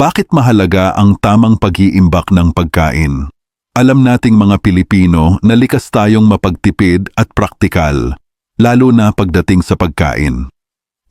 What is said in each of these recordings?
Bakit mahalaga ang tamang pag-iimbak ng pagkain? Alam nating mga Pilipino na likas tayong mapagtipid at praktikal, lalo na pagdating sa pagkain.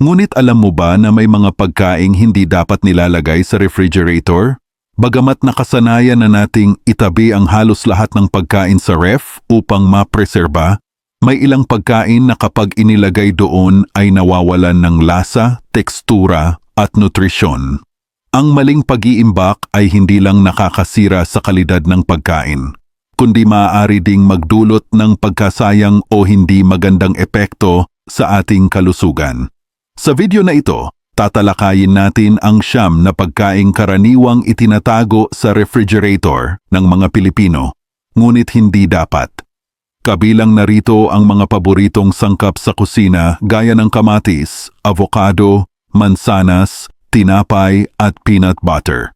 Ngunit alam mo ba na may mga pagkaing hindi dapat nilalagay sa refrigerator? Bagamat nakasanayan na nating itabi ang halos lahat ng pagkain sa ref upang mapreserba, may ilang pagkain na kapag inilagay doon ay nawawalan ng lasa, tekstura at nutrisyon. Ang maling pag-iimbak ay hindi lang nakakasira sa kalidad ng pagkain, kundi maaari ding magdulot ng pagkasayang o hindi magandang epekto sa ating kalusugan. Sa video na ito, tatalakayin natin ang siyam na pagkaing karaniwang itinatago sa refrigerator ng mga Pilipino, ngunit hindi dapat. Kabilang narito ang mga paboritong sangkap sa kusina gaya ng kamatis, avocado, mansanas, tinapay at peanut butter.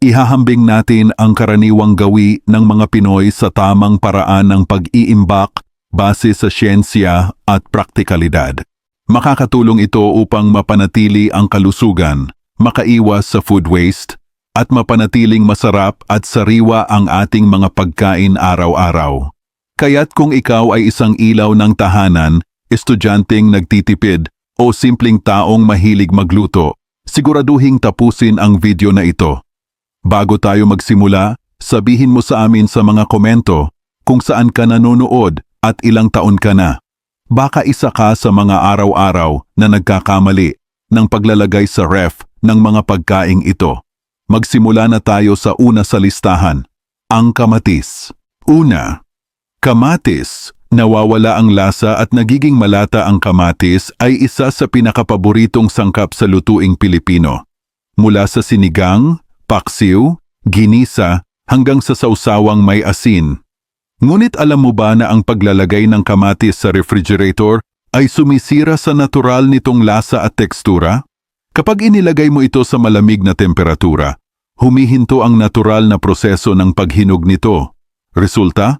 Ihahambing natin ang karaniwang gawi ng mga Pinoy sa tamang paraan ng pag-iimbak base sa siyensya at praktikalidad. Makakatulong ito upang mapanatili ang kalusugan, makaiwas sa food waste, at mapanatiling masarap at sariwa ang ating mga pagkain araw-araw. Kaya't kung ikaw ay isang ilaw ng tahanan, estudyanteng nagtitipid o simpleng taong mahilig magluto, siguraduhing tapusin ang video na ito. Bago tayo magsimula, sabihin mo sa amin sa mga komento kung saan ka nanonood at ilang taon ka na. Baka isa ka sa mga araw-araw na nagkakamali ng paglalagay sa ref ng mga pagkaing ito. Magsimula na tayo sa una sa listahan, ang kamatis. Una, kamatis. Nawawala ang lasa at nagiging malata ang kamatis ay isa sa pinakapaboritong sangkap sa lutuing Pilipino. Mula sa sinigang, paksiw, ginisa, hanggang sa sausawang may asin. Ngunit alam mo ba na ang paglalagay ng kamatis sa refrigerator ay sumisira sa natural nitong lasa at tekstura? Kapag inilagay mo ito sa malamig na temperatura, humihinto ang natural na proseso ng paghinog nito. Resulta?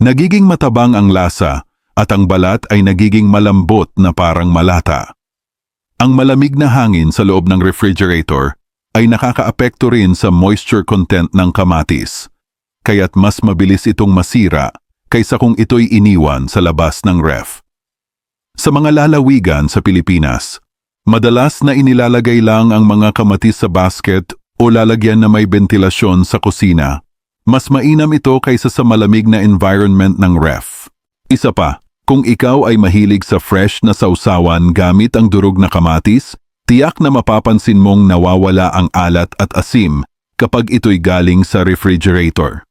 Nagiging matabang ang lasa at ang balat ay nagiging malambot na parang malata. Ang malamig na hangin sa loob ng refrigerator ay nakakaapekto rin sa moisture content ng kamatis, kaya't mas mabilis itong masira kaysa kung ito'y iniwan sa labas ng ref. Sa mga lalawigan sa Pilipinas, madalas na inilalagay lang ang mga kamatis sa basket o lalagyan na may ventilasyon sa kusina. Mas mainam ito kaysa sa malamig na environment ng ref. Isa pa, kung ikaw ay mahilig sa fresh na sausawan gamit ang durog na kamatis, tiyak na mapapansin mong nawawala ang alat at asim kapag ito'y galing sa refrigerator.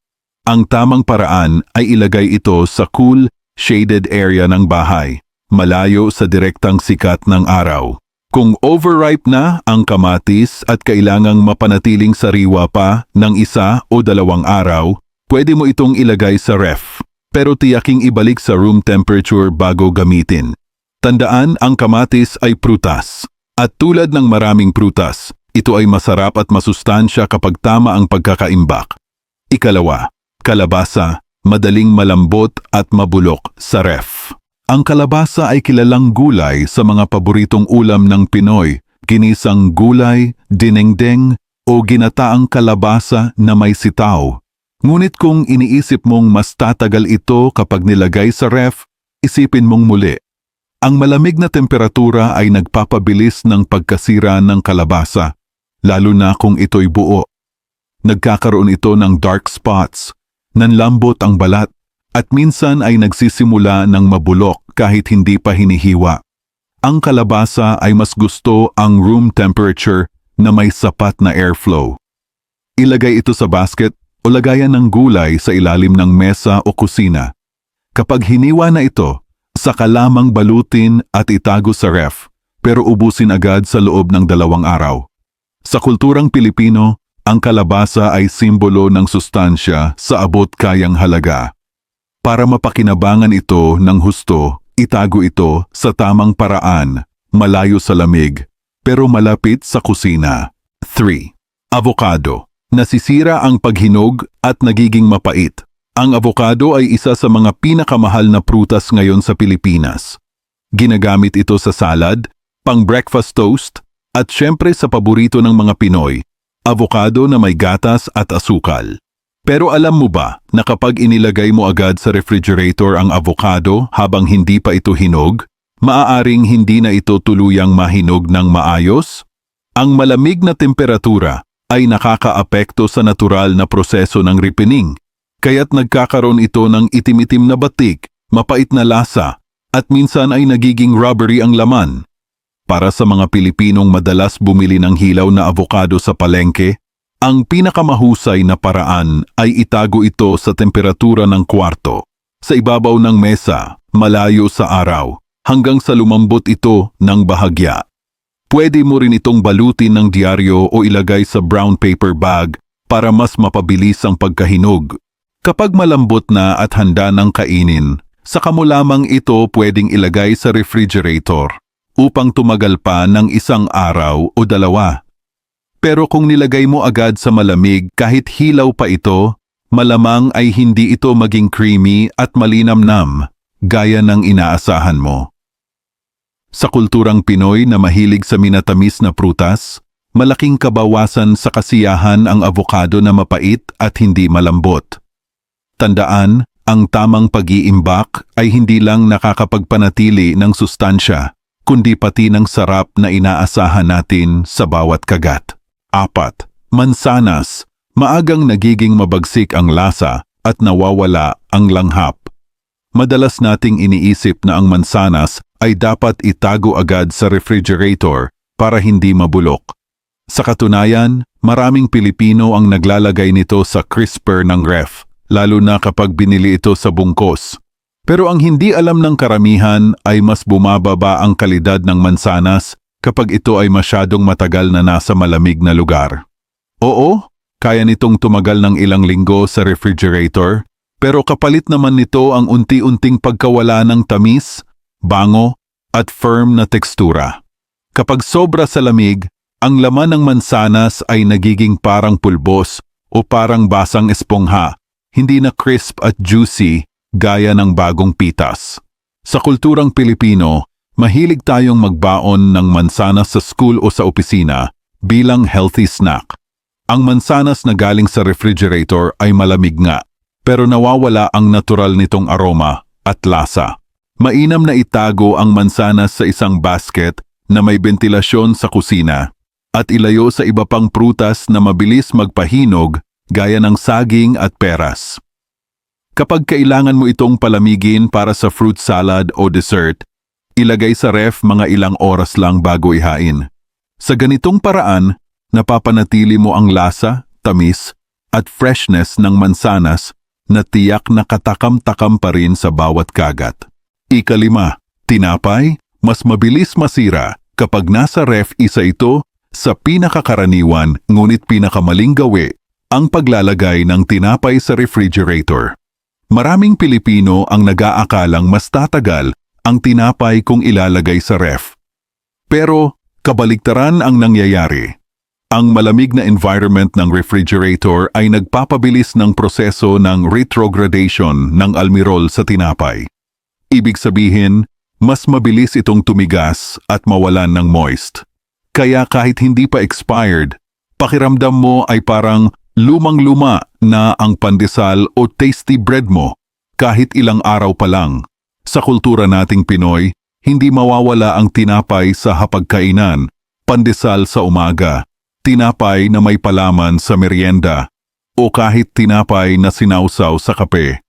Ang tamang paraan ay ilagay ito sa cool, shaded area ng bahay, malayo sa direktang sikat ng araw. Kung overripe na ang kamatis at kailangang mapanatiling sariwa pa ng isa o dalawang araw, pwede mo itong ilagay sa ref. Pero tiyaking ibalik sa room temperature bago gamitin. Tandaan ang kamatis ay prutas. At tulad ng maraming prutas, ito ay masarap at masustansya kapag tama ang pagkakaimbak. Ikalawa, kalabasa, madaling malambot at mabulok sa ref. Ang kalabasa ay kilalang gulay sa mga paboritong ulam ng Pinoy, ginisang gulay, dinengdeng, o ginataang kalabasa na may sitaw. Ngunit kung iniisip mong mas tatagal ito kapag nilagay sa ref, isipin mong muli. Ang malamig na temperatura ay nagpapabilis ng pagkasira ng kalabasa, lalo na kung ito'y buo. Nagkakaroon ito ng dark spots, nanlambot ang balat, at minsan ay nagsisimula ng mabulok kahit hindi pa hinihiwa. Ang kalabasa ay mas gusto ang room temperature na may sapat na airflow. Ilagay ito sa basket o lagayan ng gulay sa ilalim ng mesa o kusina. Kapag hiniwa na ito, saka lamang balutin at itago sa ref, pero ubusin agad sa loob ng dalawang araw. Sa kulturang Pilipino, ang kalabasa ay simbolo ng sustansya sa abot kayang halaga. Para mapakinabangan ito ng husto, itago ito sa tamang paraan, malayo sa lamig, pero malapit sa kusina. 3. Avocado. Nasisira ang paghinog at nagiging mapait. Ang avocado ay isa sa mga pinakamahal na prutas ngayon sa Pilipinas. Ginagamit ito sa salad, pang breakfast toast, at syempre sa paborito ng mga Pinoy, avocado na may gatas at asukal. Pero alam mo ba na kapag inilagay mo agad sa refrigerator ang avocado habang hindi pa ito hinog, maaaring hindi na ito tuluyang mahinog ng maayos? Ang malamig na temperatura ay nakakaapekto sa natural na proseso ng ripening, kaya't nagkakaroon ito ng itimitim na batik, mapait na lasa, at minsan ay nagiging rubbery ang laman. Para sa mga Pilipinong madalas bumili ng hilaw na avocado sa palengke, ang pinakamahusay na paraan ay itago ito sa temperatura ng kwarto, sa ibabaw ng mesa, malayo sa araw, hanggang sa lumambot ito ng bahagya. Pwede mo rin itong balutin ng diaryo o ilagay sa brown paper bag para mas mapabilis ang pagkahinog. Kapag malambot na at handa ng kainin, saka mo lamang ito pwedeng ilagay sa refrigerator upang tumagal pa ng isang araw o dalawa. Pero kung nilagay mo agad sa malamig kahit hilaw pa ito, malamang ay hindi ito maging creamy at malinamnam, gaya ng inaasahan mo. Sa kulturang Pinoy na mahilig sa minatamis na prutas, malaking kabawasan sa kasiyahan ang avocado na mapait at hindi malambot. Tandaan, ang tamang pag-iimbak ay hindi lang nakakapagpanatili ng sustansya, kundi pati ng sarap na inaasahan natin sa bawat kagat. Apat, mansanas. Maagang nagiging mabagsik ang lasa at nawawala ang langhap. Madalas nating iniisip na ang mansanas ay dapat itago agad sa refrigerator para hindi mabulok. Sa katunayan, maraming Pilipino ang naglalagay nito sa crisper ng ref, lalo na kapag binili ito sa bungkos. Pero ang hindi alam ng karamihan ay mas bumababa ang kalidad ng mansanas kapag ito ay masyadong matagal na nasa malamig na lugar. Oo, kaya nitong tumagal ng ilang linggo sa refrigerator, pero kapalit naman nito ang unti-unting pagkawala ng tamis, bango, at firm na tekstura. Kapag sobra sa lamig, ang laman ng mansanas ay nagiging parang pulbos o parang basang espongha, hindi na crisp at juicy gaya ng bagong pitas. Sa kulturang Pilipino, Mahilig tayong magbaon ng mansanas sa school o sa opisina bilang healthy snack. Ang mansanas na galing sa refrigerator ay malamig nga, pero nawawala ang natural nitong aroma at lasa. Mainam na itago ang mansanas sa isang basket na may ventilasyon sa kusina at ilayo sa iba pang prutas na mabilis magpahinog gaya ng saging at peras. Kapag kailangan mo itong palamigin para sa fruit salad o dessert, ilagay sa ref mga ilang oras lang bago ihain. Sa ganitong paraan, napapanatili mo ang lasa, tamis, at freshness ng mansanas na tiyak na katakam-takam pa rin sa bawat kagat. Ikalima, tinapay, mas mabilis masira kapag nasa ref isa ito sa pinakakaraniwan ngunit pinakamaling gawi ang paglalagay ng tinapay sa refrigerator. Maraming Pilipino ang nag-aakalang mas tatagal ang tinapay kung ilalagay sa ref. Pero kabaligtaran ang nangyayari. Ang malamig na environment ng refrigerator ay nagpapabilis ng proseso ng retrogradation ng almirol sa tinapay. Ibig sabihin, mas mabilis itong tumigas at mawalan ng moist. Kaya kahit hindi pa expired, pakiramdam mo ay parang lumang-luma na ang pandesal o tasty bread mo kahit ilang araw pa lang. Sa kultura nating Pinoy, hindi mawawala ang tinapay sa hapagkainan, pandesal sa umaga, tinapay na may palaman sa merienda, o kahit tinapay na sinausaw sa kape.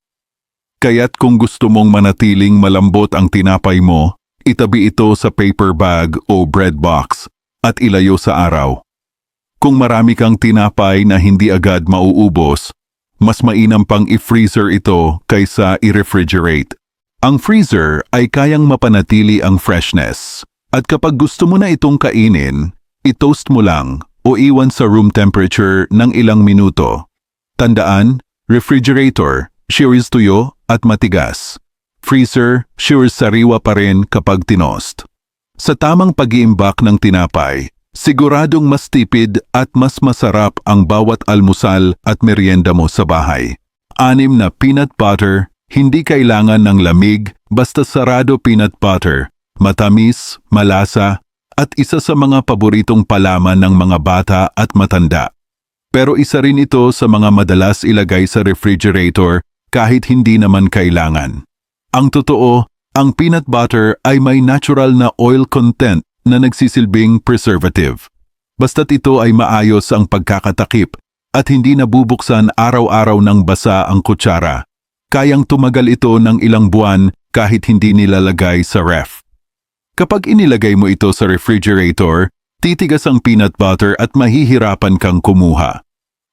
Kaya't kung gusto mong manatiling malambot ang tinapay mo, itabi ito sa paper bag o bread box at ilayo sa araw. Kung marami kang tinapay na hindi agad mauubos, mas mainam pang i-freezer ito kaysa i-refrigerate. Ang freezer ay kayang mapanatili ang freshness. At kapag gusto mo na itong kainin, i-toast mo lang o iwan sa room temperature ng ilang minuto. Tandaan, refrigerator, is tuyo at matigas. Freezer, sure sariwa pa rin kapag tinost. Sa tamang pag-iimbak ng tinapay, siguradong mas tipid at mas masarap ang bawat almusal at merienda mo sa bahay. Anim na peanut butter, hindi kailangan ng lamig, basta sarado peanut butter, matamis, malasa, at isa sa mga paboritong palaman ng mga bata at matanda. Pero isa rin ito sa mga madalas ilagay sa refrigerator kahit hindi naman kailangan. Ang totoo, ang peanut butter ay may natural na oil content na nagsisilbing preservative. Basta't ito ay maayos ang pagkakatakip at hindi nabubuksan araw-araw ng basa ang kutsara. Kayang tumagal ito ng ilang buwan kahit hindi nilalagay sa ref. Kapag inilagay mo ito sa refrigerator, titigas ang peanut butter at mahihirapan kang kumuha.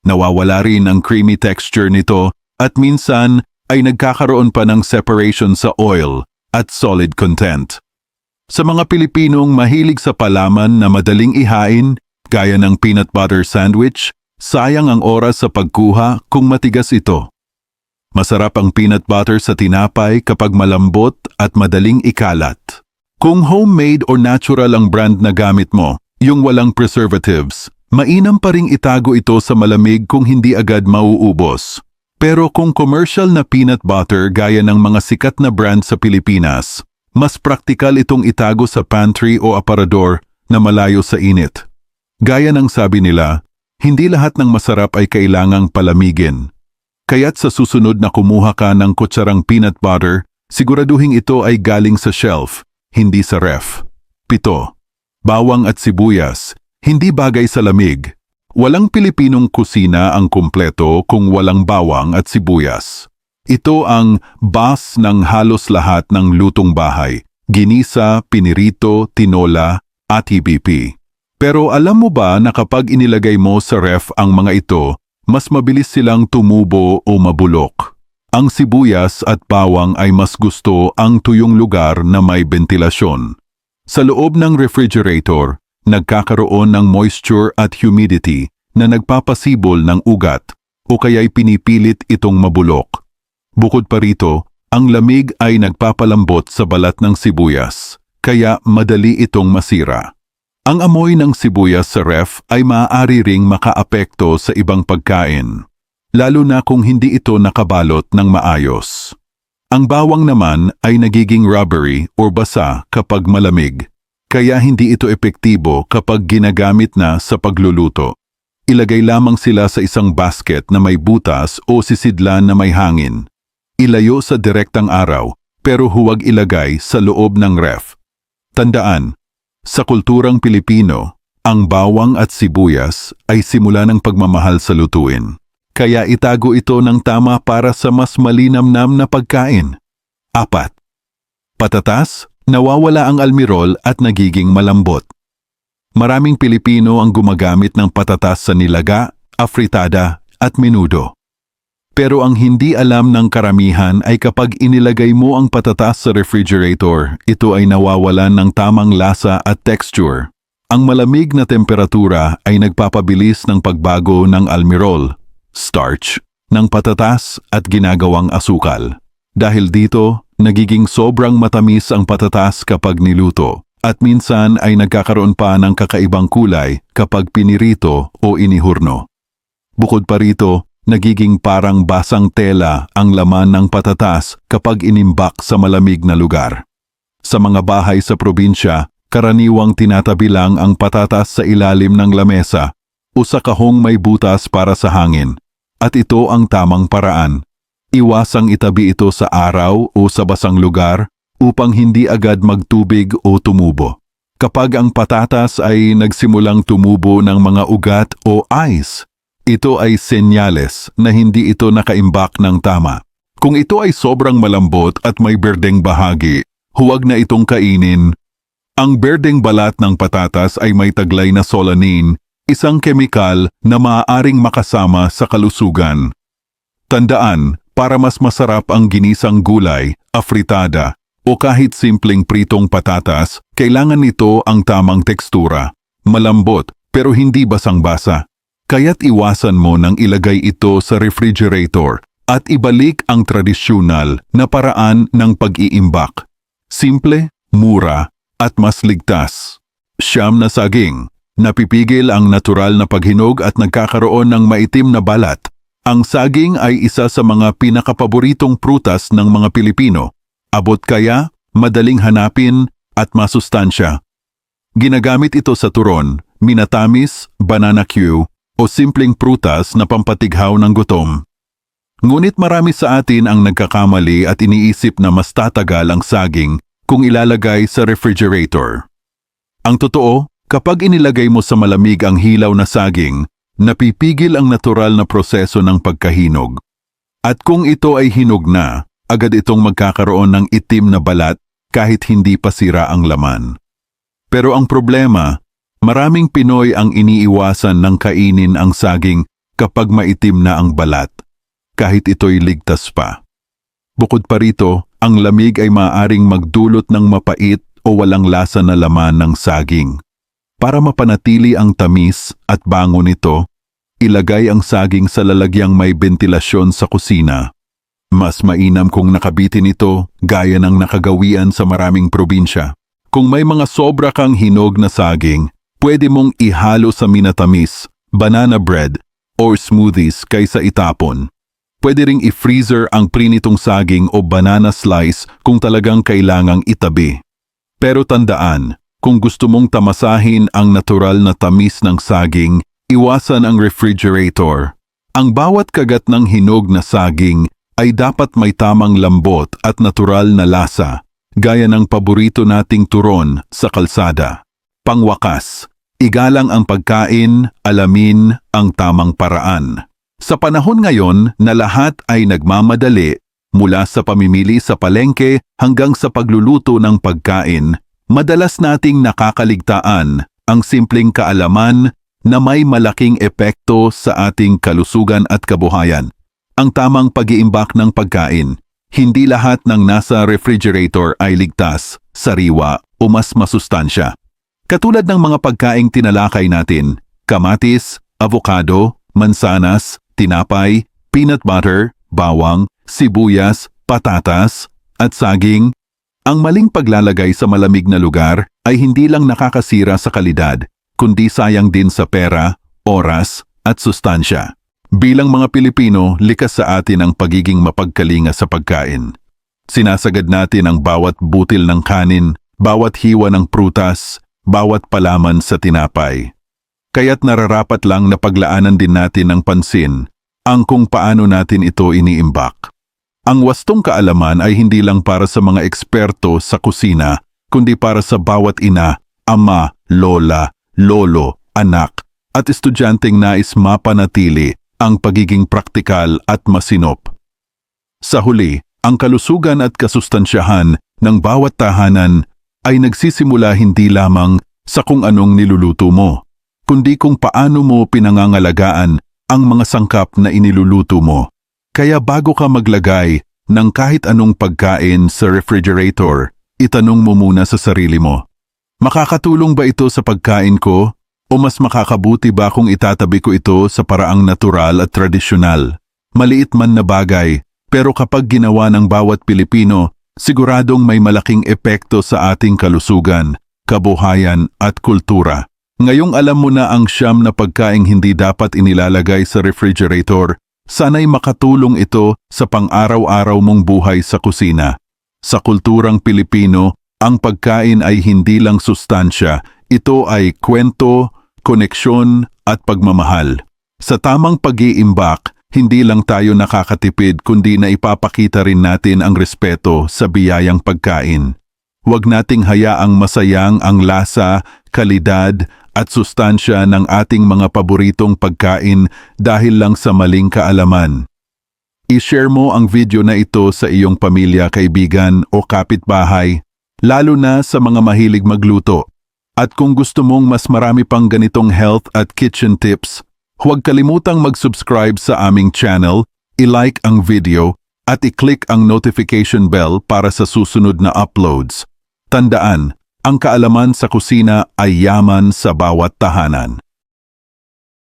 Nawawala rin ang creamy texture nito at minsan ay nagkakaroon pa ng separation sa oil at solid content. Sa mga Pilipinong mahilig sa palaman na madaling ihain, gaya ng peanut butter sandwich, sayang ang oras sa pagkuha kung matigas ito. Masarap ang peanut butter sa tinapay kapag malambot at madaling ikalat. Kung homemade or natural ang brand na gamit mo, yung walang preservatives, mainam pa ring itago ito sa malamig kung hindi agad mauubos. Pero kung commercial na peanut butter gaya ng mga sikat na brand sa Pilipinas, mas praktikal itong itago sa pantry o aparador na malayo sa init. Gaya ng sabi nila, hindi lahat ng masarap ay kailangang palamigin. Kaya't sa susunod na kumuha ka ng kutsarang peanut butter, siguraduhin ito ay galing sa shelf, hindi sa ref. Pito. Bawang at sibuyas, hindi bagay sa lamig. Walang Pilipinong kusina ang kumpleto kung walang bawang at sibuyas. Ito ang bas ng halos lahat ng lutong bahay. Ginisa, pinirito, tinola, at HBP. Pero alam mo ba na kapag inilagay mo sa ref ang mga ito, mas mabilis silang tumubo o mabulok. Ang sibuyas at bawang ay mas gusto ang tuyong lugar na may ventilasyon. Sa loob ng refrigerator, nagkakaroon ng moisture at humidity na nagpapasibol ng ugat o kaya'y pinipilit itong mabulok. Bukod pa rito, ang lamig ay nagpapalambot sa balat ng sibuyas, kaya madali itong masira. Ang amoy ng sibuyas sa ref ay maaari ring makaapekto sa ibang pagkain, lalo na kung hindi ito nakabalot ng maayos. Ang bawang naman ay nagiging rubbery o basa kapag malamig, kaya hindi ito epektibo kapag ginagamit na sa pagluluto. Ilagay lamang sila sa isang basket na may butas o sisidlan na may hangin. Ilayo sa direktang araw pero huwag ilagay sa loob ng ref. Tandaan, sa kulturang Pilipino, ang bawang at sibuyas ay simula ng pagmamahal sa lutuin. Kaya itago ito ng tama para sa mas malinamnam na pagkain. Apat. Patatas, nawawala ang almirol at nagiging malambot. Maraming Pilipino ang gumagamit ng patatas sa nilaga, afritada at menudo. Pero ang hindi alam ng karamihan ay kapag inilagay mo ang patatas sa refrigerator, ito ay nawawalan ng tamang lasa at texture. Ang malamig na temperatura ay nagpapabilis ng pagbago ng almirol, starch, ng patatas at ginagawang asukal. Dahil dito, nagiging sobrang matamis ang patatas kapag niluto at minsan ay nagkakaroon pa ng kakaibang kulay kapag pinirito o inihurno. Bukod pa rito, nagiging parang basang tela ang laman ng patatas kapag inimbak sa malamig na lugar. Sa mga bahay sa probinsya, karaniwang tinatabi lang ang patatas sa ilalim ng lamesa o sa kahong may butas para sa hangin. At ito ang tamang paraan. Iwasang itabi ito sa araw o sa basang lugar upang hindi agad magtubig o tumubo. Kapag ang patatas ay nagsimulang tumubo ng mga ugat o ice, ito ay senyales na hindi ito nakaimbak ng tama. Kung ito ay sobrang malambot at may berdeng bahagi, huwag na itong kainin. Ang berdeng balat ng patatas ay may taglay na solanine, isang kemikal na maaaring makasama sa kalusugan. Tandaan, para mas masarap ang ginisang gulay, afritada, o kahit simpleng pritong patatas, kailangan nito ang tamang tekstura, malambot pero hindi basang-basa. Kaya't iwasan mo nang ilagay ito sa refrigerator at ibalik ang tradisyonal na paraan ng pag-iimbak. Simple, mura, at mas ligtas. Siyam na saging. Napipigil ang natural na paghinog at nagkakaroon ng maitim na balat. Ang saging ay isa sa mga pinakapaboritong prutas ng mga Pilipino. Abot kaya, madaling hanapin, at masustansya. Ginagamit ito sa turon, minatamis, banana Q, o simpleng prutas na pampatighaw ng gutom. Ngunit marami sa atin ang nagkakamali at iniisip na mas tatagal ang saging kung ilalagay sa refrigerator. Ang totoo, kapag inilagay mo sa malamig ang hilaw na saging, napipigil ang natural na proseso ng pagkahinog. At kung ito ay hinog na, agad itong magkakaroon ng itim na balat kahit hindi pa sira ang laman. Pero ang problema, maraming Pinoy ang iniiwasan ng kainin ang saging kapag maitim na ang balat, kahit ito'y ligtas pa. Bukod pa rito, ang lamig ay maaaring magdulot ng mapait o walang lasa na laman ng saging. Para mapanatili ang tamis at bango nito, ilagay ang saging sa lalagyang may ventilasyon sa kusina. Mas mainam kung nakabitin ito gaya ng nakagawian sa maraming probinsya. Kung may mga sobra kang hinog na saging, pwede mong ihalo sa minatamis, banana bread, or smoothies kaysa itapon. Pwede ring i-freezer ang prinitong saging o banana slice kung talagang kailangang itabi. Pero tandaan, kung gusto mong tamasahin ang natural na tamis ng saging, iwasan ang refrigerator. Ang bawat kagat ng hinog na saging ay dapat may tamang lambot at natural na lasa, gaya ng paborito nating turon sa kalsada. Pangwakas, igalang ang pagkain, alamin ang tamang paraan. Sa panahon ngayon na lahat ay nagmamadali, mula sa pamimili sa palengke hanggang sa pagluluto ng pagkain, madalas nating nakakaligtaan ang simpleng kaalaman na may malaking epekto sa ating kalusugan at kabuhayan. Ang tamang pag-iimbak ng pagkain. Hindi lahat ng nasa refrigerator ay ligtas, sariwa o mas masustansya. Katulad ng mga pagkaing tinalakay natin, kamatis, avocado, mansanas, tinapay, peanut butter, bawang, sibuyas, patatas, at saging, ang maling paglalagay sa malamig na lugar ay hindi lang nakakasira sa kalidad, kundi sayang din sa pera, oras, at sustansya. Bilang mga Pilipino, likas sa atin ang pagiging mapagkalinga sa pagkain. Sinasagad natin ang bawat butil ng kanin, bawat hiwa ng prutas, bawat palaman sa tinapay. Kaya't nararapat lang na paglaanan din natin ng pansin ang kung paano natin ito iniimbak. Ang wastong kaalaman ay hindi lang para sa mga eksperto sa kusina, kundi para sa bawat ina, ama, lola, lolo, anak, at estudyanteng nais mapanatili ang pagiging praktikal at masinop. Sa huli, ang kalusugan at kasustansyahan ng bawat tahanan ay nagsisimula hindi lamang sa kung anong niluluto mo, kundi kung paano mo pinangangalagaan ang mga sangkap na iniluluto mo. Kaya bago ka maglagay ng kahit anong pagkain sa refrigerator, itanong mo muna sa sarili mo. Makakatulong ba ito sa pagkain ko o mas makakabuti ba kung itatabi ko ito sa paraang natural at tradisyonal? Maliit man na bagay, pero kapag ginawa ng bawat Pilipino, siguradong may malaking epekto sa ating kalusugan, kabuhayan at kultura. Ngayong alam mo na ang siyam na pagkaing hindi dapat inilalagay sa refrigerator, sana'y makatulong ito sa pang-araw-araw mong buhay sa kusina. Sa kulturang Pilipino, ang pagkain ay hindi lang sustansya, ito ay kwento, koneksyon at pagmamahal. Sa tamang pag-iimbak, hindi lang tayo nakakatipid kundi na ipapakita rin natin ang respeto sa biyayang pagkain. Huwag nating hayaang masayang ang lasa, kalidad at sustansya ng ating mga paboritong pagkain dahil lang sa maling kaalaman. I-share mo ang video na ito sa iyong pamilya, kaibigan o kapitbahay, lalo na sa mga mahilig magluto. At kung gusto mong mas marami pang ganitong health at kitchen tips, huwag kalimutang mag-subscribe sa aming channel, i-like ang video, at i-click ang notification bell para sa susunod na uploads. Tandaan, ang kaalaman sa kusina ay yaman sa bawat tahanan.